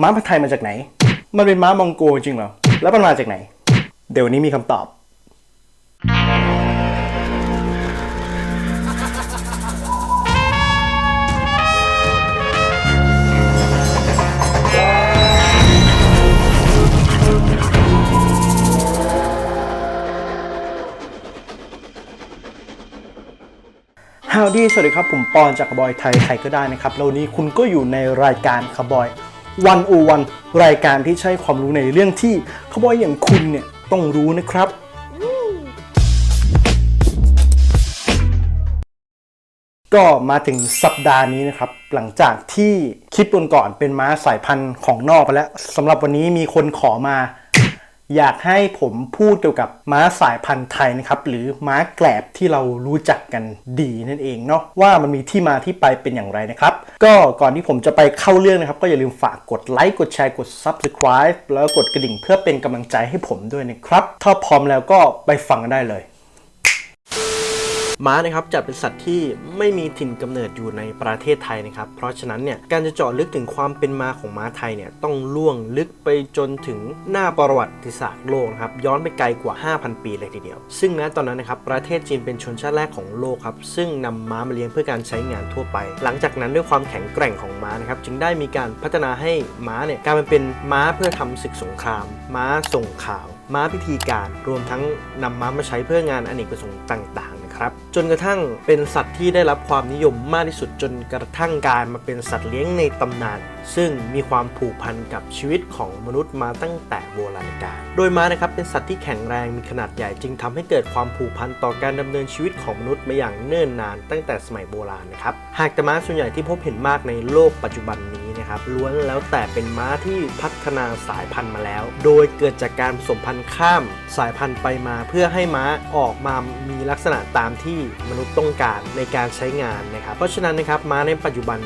ม้าพันธุ์ไทยมาจากไหน มันเป็นม้ามองโกจริงเหรอ แล้วมันมาจากไหน เดี๋ยวนี้มีคำตอบ ฮาวดี้สวัสดีครับ ผมปอนจากขบอยไทย ไทยก็ได้นะครับแล้วนนี้คุณก็อยู่ในรายการขบอย วันโอวันรายการที่ใช้ความรู้ในเรื่องที่เขาบอกอย่างคุณเนี่ยต้องรู้นะครับ ก็มาถึงสัปดาห์นี้นะครับ หลังจากที่คลิปก่อนๆเป็นม้าสายพันธุ์ของนอกไปแล้วสำหรับวันนี้มีคนขอมา อยากให้ผมพูดเกี่ยวกับม้าสายพันธุ์ไทยนะครับหรือม้าแกลบที่เรารู้จักกันดีนั่นเองเนาะว่ามันมีที่มาที่ไปเป็นอย่างไรนะครับก็ก่อนที่ผมจะไปเข้าเรื่องนะครับ ก็อย่าลืมฝากกดไลค์กดแชร์กด Subscribe แล้วกดกระดิ่งเพื่อเป็นกำลังใจให้ผมด้วยนะครับ ถ้าพร้อมแล้วก็ไปฟังกันได้เลย ม้านะครับจัดเป็นสัตว์ที่ไม่มีถิ่นกำเนิดอยู่ในประเทศไทยนะครับ เพราะฉะนั้นเนี่ยการจะเจาะลึกถึงความเป็นมาของม้าไทยเนี่ยต้องล่วงลึกไปจนถึงหน้าประวัติศาสตร์โลกนะครับย้อนไปไกลกว่า 5,000 ปีเลยทีเดียว ซึ่งณตอนนั้นนะครับประเทศจีนเป็นชนชาติแรกของโลกครับซึ่งนำม้ามาเลี้ยงเพื่อการใช้งานทั่วไป หลังจากนั้นด้วยความแข็งแกร่งของม้านะครับจึงได้มีการพัฒนาให้ม้าเนี่ยกลายเป็นม้าเพื่อทำศึกสงคราม ม้าส่งข่าว ม้าพิธีการ รวมทั้งนำม้ามาใช้เพื่องานอเนกประสงค์ต่าง ครับ จนกระทั่งเป็นสัตว์ที่ได้รับความนิยมมากที่สุดจนกระทั่งกลายมาเป็นสัตว์เลี้ยงในตำนาน ซึ่งมีความผูกพันกับชีวิตของมนุษย์มาตั้งแต่โบราณกาลโดยม้านะครับเป็นสัตว์ที่แข็งแรงมีขนาดใหญ่จึงทำให้เกิดความผูกพันต่อการดำเนินชีวิตของมนุษย์มาอย่างเนิ่นนาน ตั้งแต่สมัยโบราณนะครับหากแต่ม้าส่วนใหญ่ที่พบเห็นมากในโลกปัจจุบันนี้ นะครับล้วนแล้วแต่เป็นม้าที่พัฒนาสายพันธุ์มาแล้ว โดยเกิดจากการผสมพันธุ์ข้ามสายพันธุ์ไปมา เพื่อให้ม้าออกมามีลักษณะตามที่มนุษย์ต้องการในการใช้งานนะครับ เพราะฉะนั้นนะครับม้าในปัจจุบัน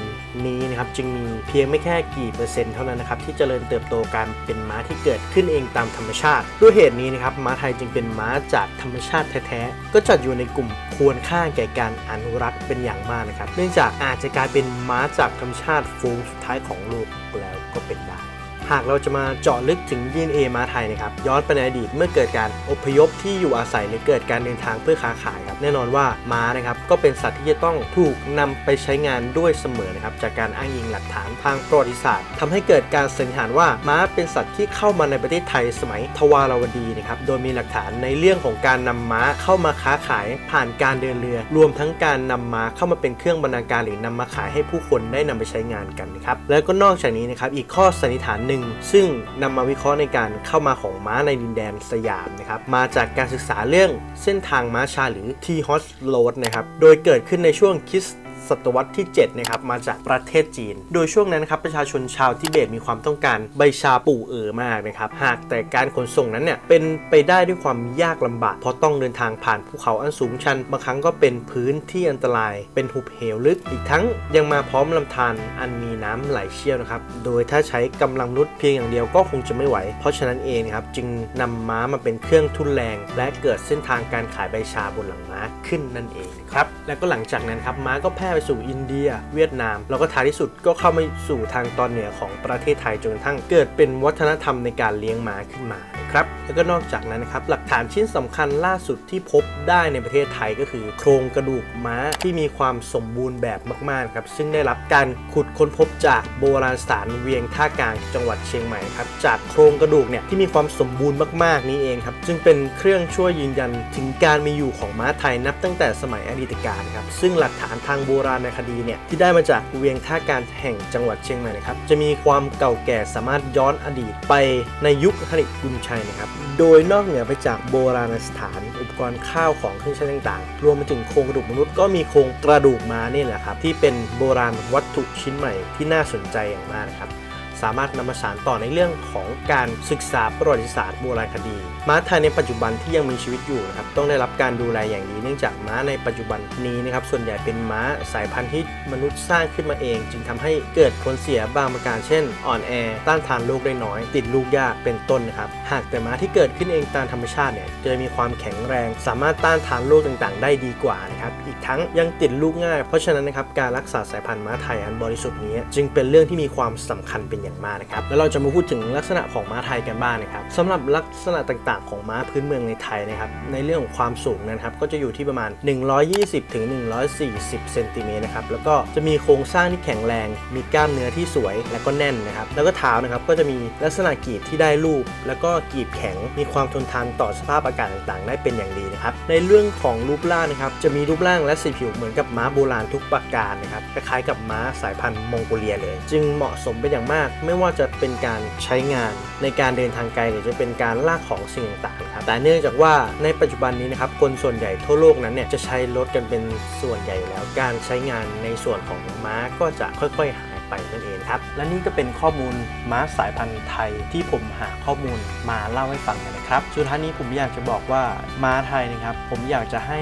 นี้นะครับจึงมีเพียงไม่แค่กี่เปอร์เซ็นต์เท่านั้นนะครับที่เจริญเติบโตการเป็นม้าที่เกิดขึ้นเองตามธรรมชาติ ด้วยเหตุนี้นะครับม้าไทยจึงเป็นม้าจากธรรมชาติแท้ๆก็จัดอยู่ในกลุ่มควรค่าแก่การอนุรักษ์เป็นอย่างมากนะครับ เนื่องจากอาจจะกลายเป็นม้าจากธรรมชาติฟูงสุดท้ายของโลกแล้วก็เป็นได้ หากเราจะมาเจาะลึกถึง DNA ม้าไทยนะครับย้อนไปในอดีตเมื่อเกิดการอพยพที่อยู่อาศัยหรือเกิดการเดินทางเพื่อค้าขายครับแน่นอนว่าม้านะครับก็เป็นสัตว์ที่จะต้องถูกนำไปใช้งานด้วยเสมอนะครับจากการอ้างอิงหลักฐานทางประวัติศาสตร์ทำให้เกิดการสันนิษฐานว่าม้าเป็นสัตว์ที่เข้ามาในประเทศไทยสมัยทวารวดีนะครับโดยมีหลักฐานในเรื่องของการนำม้าเข้ามาค้าขายผ่านการเดินเรือ รวมทั้งการนำม้าเข้ามาเป็นเครื่องบรรณาการหรือนำมาขายให้ผู้คนได้นำไปใช้งานกันนะครับแล้วก็นอกจากนี้นะครับอีกข้อสันนิษฐานหนึ่งซึ่งนำมาวิเคราะห์ในการเข้ามาของม้าในดินแดนสยามนะครับมาจากการศึกษาเรื่องเส้นทางม้าชาหรือ T Horse Road นะครับโดยเกิดขึ้นในช่วงคริสต ศตวรรษที่7นะครับมาจากประเทศจีน โดยช่วงนั้นครับประชาชนชาวทิเบตมีความต้องการใบชาปู่เอ๋อมากนะครับหากแต่การขนส่งนั้นเนี่ยเป็นไปได้ด้วยความยากลำบาก เพราะต้องเดินทางผ่านภูเขาอันสูงชันบางครั้งก็เป็นพื้นที่อันตราย เป็นหุบเหวลึก อีกทั้งยังมาพร้อมลำธารอันมีน้ำไหลเชี่ยวนะครับโดยถ้าใช้กำลังนุษย์เพียงอย่างเดียวก็คงจะไม่ไหว เพราะฉะนั้นเองครับจึงนำม้ามาเป็นเครื่องทุนแรง และเกิดเส้นทางการขายใบชาบนหลังม้าขึ้นนั่นเองครับแล้วก็หลังจากนั้นครับม้าก็แพร่ไปสู่อินเดีย เวียดนาม แล้วก็ท้ายที่สุดก็เข้ามาสู่ทางตอนเหนือของประเทศไทยจนกระทั่งเกิดเป็นวัฒนธรรมในการเลี้ยงม้าขึ้นมา ครับ แล้วก็นอกจากนั้นนะครับ หลักฐานชิ้นสำคัญล่าสุดที่พบได้ในประเทศไทยก็คือ โครงกระดูกม้าที่มีความสมบูรณ์แบบมาก ๆ ครับ ซึ่งได้รับการขุดค้นพบจากโบราณสถานเวียงท่ากลางจังหวัดเชียงใหม่ครับ จากโครงกระดูกเนี่ยที่มีความสมบูรณ์มาก ๆ นี้เองครับ จึงเป็นเครื่องช่วยยืนยันถึงการมีอยู่ของม้าไทยนับตั้งแต่สมัยอดีตการครับ ซึ่งหลักฐานทางโบราณคดีเนี่ยที่ได้มาจากเวียงท่าการแห่งจังหวัดเชียงใหม่นะครับ จะมีความเก่าแก่สามารถย้อนอดีตไปในยุคฮริกุลชัยนะครับ โดยนอกเหนือไปจากโบราณสถาน อุปกรณ์ข้าวของเครื่องใช้ต่างๆ รวมไปถึงโครงกระดูกมนุษย์ก็มีโครงกระดูกม้านี่แหละครับที่เป็นโบราณวัตถุชิ้นใหม่ที่น่าสนใจอย่างมากนะครับ สามารถนำมาสานต่อในเรื่องของการศึกษาประวัติศาสตร์โบราณคดี ม้าไทยในปัจจุบันที่ยังมีชีวิตอยู่นะครับต้องได้รับการดูแลอย่างดีเนื่องจากม้าในปัจจุบันนี้นะครับส่วนใหญ่เป็นม้าสายพันธุ์ที่มนุษย์สร้างขึ้นมาเอง จึงทำให้เกิดผลเสียบางประการเช่น อ่อนแอ ต้านทานโรคได้น้อย ติดลูกยากเป็นต้นนะครับหากแต่ม้าที่เกิดขึ้นเองตามธรรมชาติเนี่ยจะมีความแข็งแรง สามารถต้านทานโรคต่างๆ ได้ดีกว่านะครับอีกทั้งยังติดลูกง่าย เพราะฉะนั้นนะครับการรักษาสายพันธุ์ม้าไทยอันบริสุทธิ์นี้ จึงเป็นเรื่องที่มีความสำคัญเป็นย่างอย่างมากนะครับแล้วเราจะมาพูดถึงลักษณะของม้าไทยกันบ้างนะครับสำหรับลักษณะต่างๆ ของม้าพื้นเมืองในไทยนะครับในเรื่องของความสูงนะครับก็จะอยู่ที่ประมาณ 120ถึง140เซนติเมตรนะครับแล้วก็จะมีโครงสร้างที่แข็งแรง มีกล้ามเนื้อที่สวยและก็แน่นนะครับแล้วก็เท้านะครับก็จะมีลักษณะกรีบที่ได้รูป แล้วก็กรีบแข็งมีความทนทานต่อสภาพอากาศต่างๆ ได้เป็นอย่างดีนะครับในเรื่องของรูปร่างนะครับจะมีรูปร่างและสีผิวเหมือนกับม้าโบราณทุกประการนะครับคล้ายๆกับม้าสายพันธุ์มองโกเลียเลย จึงเหมาะสมเป็นอย่างมากไม่ว่าจะเป็นการใช้งานในการเดินทางไกลหรือจะเป็นการลากของสิ่งต่างๆครับแต่เนื่องจากว่าในปัจจุบันนี้นะครับคนส่วนใหญ่ทั่วโลกนั้นเนี่ยจะใช้รถกันเป็นส่วนใหญ่อยู่แล้วการใช้งานในส่วนของม้าก็จะค่อยๆหายไปนั่นเองครับ และนี่ก็เป็นข้อมูลม้าสายพันธุ์ไทยที่ผมหาข้อมูลมาเล่าให้ฟังกันนะครับ สุดท้ายนี้ผมอยากจะบอกว่าม้าไทยนะครับ ผมอยากจะให้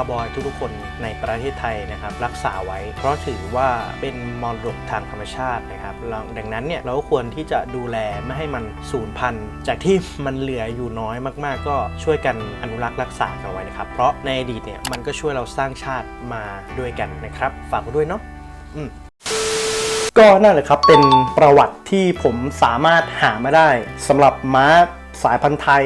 าร์บอยทุกๆคนในประเทศไทยนะครับรักษาไว้ เพราะถือว่าเป็นมรดกทางธรรมชาตินะครับดังนั้นเนี่ยเราก็ควรที่จะดูแลไม่ให้มันสูญพันธุ์ จากที่มันเหลืออยู่น้อยมากๆ ก็ช่วยกันอนุรักษ์รักษากันไว้นะครับเพราะในอดีตเนี่ยมันก็ช่วยเราสร้างชาติมาด้วยกันนะครับ ฝากด้วยเนาะอืมก็นั่นแหละครับเป็นประวัติที่ผมสามารถหามาได้สำหรับม้า สายพันธุ์ไทย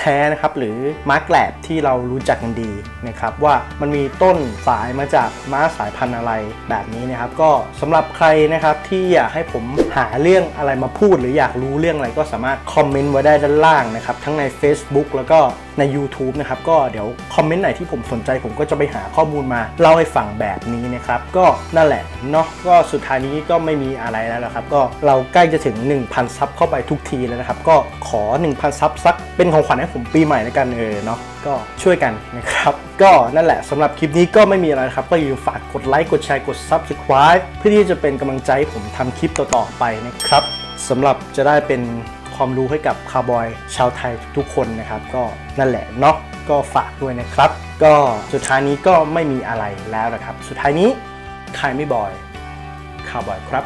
แท้ๆนะครับหรือม้าแกลบที่เรารู้จักกันดีนะครับว่ามันมีต้นสายมาจากม้าสายพันธุ์อะไรแบบนี้นะครับก็สำหรับใครนะครับที่อยากให้ผมหาเรื่องอะไรมาพูด หรืออยากรู้เรื่องอะไรก็สามารถคอมเมนต์ไว้ได้ด้านล่างนะครับทั้งใน Facebook แล้วก็ ใน YouTube นะครับก็เดี๋ยวคอมเมนต์ไหนที่ผมสนใจผมก็จะไปหาข้อมูลมาเล่าให้ฟังแบบนี้นะครับก็นั่นแหละเนาะก็สุดท้ายนี้ก็ไม่มีอะไรแล้วนะครับก็เราใกล้จะถึง 1,000 ซับเข้าไปทุกทีแล้วนะครับก็ขอ 1,000 ซับสักเป็นของขวัญให้ผมปีใหม่แล้วกันเออเนาะก็ช่วยกันนะครับ ก็นั่นแหละสำหรับคลิปนี้ก็ไม่มีอะไรครับ ก็อย่าลืมฝากกดไลค์กดแชร์กด Subscribe เพื่อที่จะเป็นกำลังใจให้ผมทำคลิปต่อๆไปนะครับสำหรับจะได้เป็น ความรู้ให้กับคาวบอยชาวไทยทุกคนนะครับ ก็นั่นแหละเนาะก็ฝากด้วยนะครับ ก็สุดท้ายนี้ก็ไม่มีอะไรแล้วนะครับ สุดท้ายนี้ใครไม่บอยคาวบอยครับ